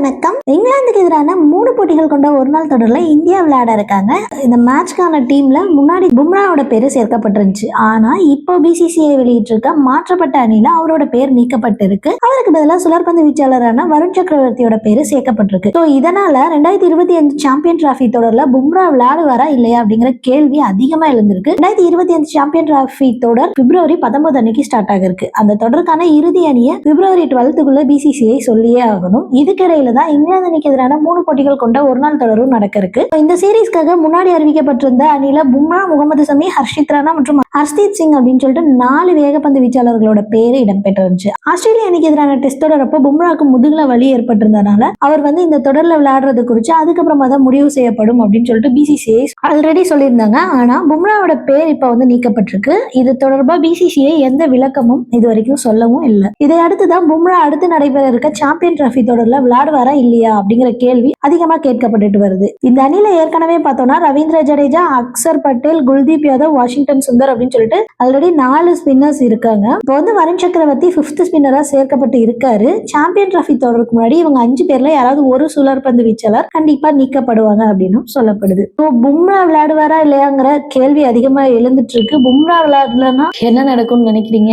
வணக்கம். இங்கிலாந்துக்கு எதிரான மூணு போட்டிகள் கொண்ட ஒரு நாள் தொடரில் இந்தியா விளையாட இருக்காங்க. இந்த மேட்ச்க்கான டீம்ல முன்னாடி பும்ராவோட பேரு சேர்க்கப்பட்டிருந்துச்சு. ஆனா இப்போ பிசிசிஐ வெளியிட்டிருக்க மாற்றப்பட்ட அணியில அவரோட பேர் நீக்கப்பட்டிருக்கு. அவருக்கு பதிலாக சுழற்பந்து வீச்சாளரான வருண் சக்கரவர்த்தியோட பேரு சேர்க்கப்பட்டிருக்கு. ஸோ இதனால ரெண்டாயிரத்தி இருபத்தி அஞ்சு சாம்பியன் டிராஃபி தொடர்ல பும்ரா விளையாடுவாரா இல்லையா அப்படிங்கிற கேள்வி அதிகமா எழுந்திருக்கு. ரெண்டாயிரத்தி இருபத்தி அஞ்சு சாம்பியன் டிராஃபி தொடர் பிப்ரவரி பத்தொன்பது அன்னைக்கு ஸ்டார்ட் ஆகிருக்கு அந்த தொடருக்கான இறுதி அணியை பிப்ரவரி டுவெல்த்துக்குள்ள பிசிசிஐ சொல்லியே ஆகணும். இதுக்கிடையில தான் இங்கிலாந்து அணிக்கு எதிரான மூணு போட்டிகள் கொண்ட ஒரு நாள் தொடரும் நடக்க இருக்கு இந்த சீரீஸ்க்காக முன்னாடி அறிவிக்கப்பட்டிருந்த அணியில பும்ரா முகமது சமி ஹர்ஷித் ராணா மற்றும் ஹர்ஷ்தீப் சிங் அப்படின்னு சொல்லிட்டு நாலு வேகப்பந்து வீச்சாளர்களோட பேரு இடம்பெற்றிருந்துச்சு. ஆஸ்திரேலியா அணிக்கு எதிரான டெஸ்ட் தொடரப்போ பும்ராவுக்கு முதுகுல வலி ஏற்பட்டிருந்தனால அவர் வந்து இந்த தொடர்ல விளையாடுறது குறித்து அதுக்கப்புறமா தான் முடிவு செய்யப்படும் அப்படின்னு சொல்லிட்டு பிசிசிஐ ஆல்ரெடி சொல்லியிருந்தாங்க. ஆனா பும்ராவோட பேர் இப்ப வந்து நீக்கப்பட்டிருக்கு. இது தொடர்பா பிசிசிஐ எந்த விளக்கமும் இது வரைக்கும் சொல்லவும் இல்லை. இதை அடுத்து தான் பும்ரா அடுத்து நடைபெற இருக்க சாம்பியன் டிராஃபி தொடர்ல விளையாடுவார் இல்லையா அப்படிங்கிற கேள்வி அதிகமா கேட்கப்பட்டுட்டு வருது. இந்த அணில ஏற்கனவே பார்த்தோம்னா ரவீந்திர ஜடேஜா அக்சர் பட்டேல் குல்தீப் யாதவ் வாஷிங்டன் சுந்தர் அப்படின்னு சொல்லிட்டு ஆல்ரெடி நாலு ஸ்பின்னர்ஸ் இருக்காங்க. இப்போ வந்து வருண் சக்கரவர்த்தி பிப்த் ஸ்பின்னரா சேர்க்கப்பட்டு இருக்காரு. சாம்பியன் டிராஃபி தொடருக்கு முன்னாடி இவங்க அஞ்சு பேர்ல யாராவது ஒரு சுழற்பந்து வீச்சாளர் கண்டிப்பா நீக்கப்படுவாங்க அப்படின்னு சொல்லப்படுது. இப்போ பும்ரா விளையாடுவாரா இல்லையாங்கிற கேள்வி அதிகமா எழுந்துட்டு இருக்கு. பும்ரா விளையாடலன்னா என்ன நடக்கும்னு நினைக்கிறீங்க?